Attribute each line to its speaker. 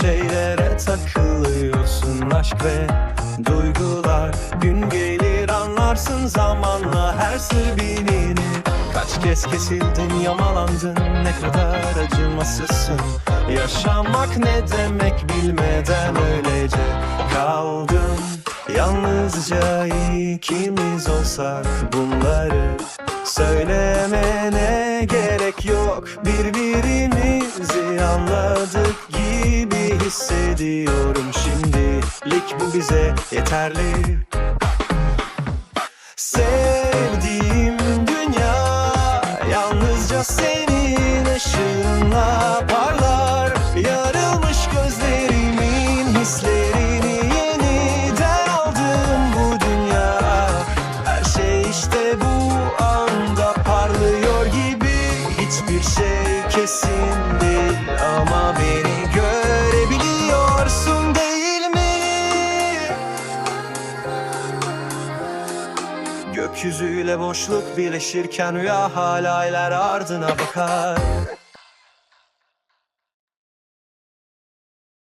Speaker 1: şeylere takılıyorsun Aşk ve duygular. Gün gelir anlarsın zamanla her sır bilinir Kaç kez kesildin yamalandın ne kadar acımasızsın. Yaşamak ne demek bilmeden öylece kaldım Yalnızca ikimiz olsak bunları Söylemene gerek yok. Birbirimizi anladık hissediyorum Şimdilik bu bize yeterli. Sevdiğim dünya Yalnızca senin ışığınla parlar. Yarılmış gözlerimin hislerini yeniden aldım bu dünya. Her şey işte bu anda parlıyor gibi. Hiçbir şey kesin değil ama beni Gökyüzüyle boşluk birleşirken rüya hala iler ardına bakar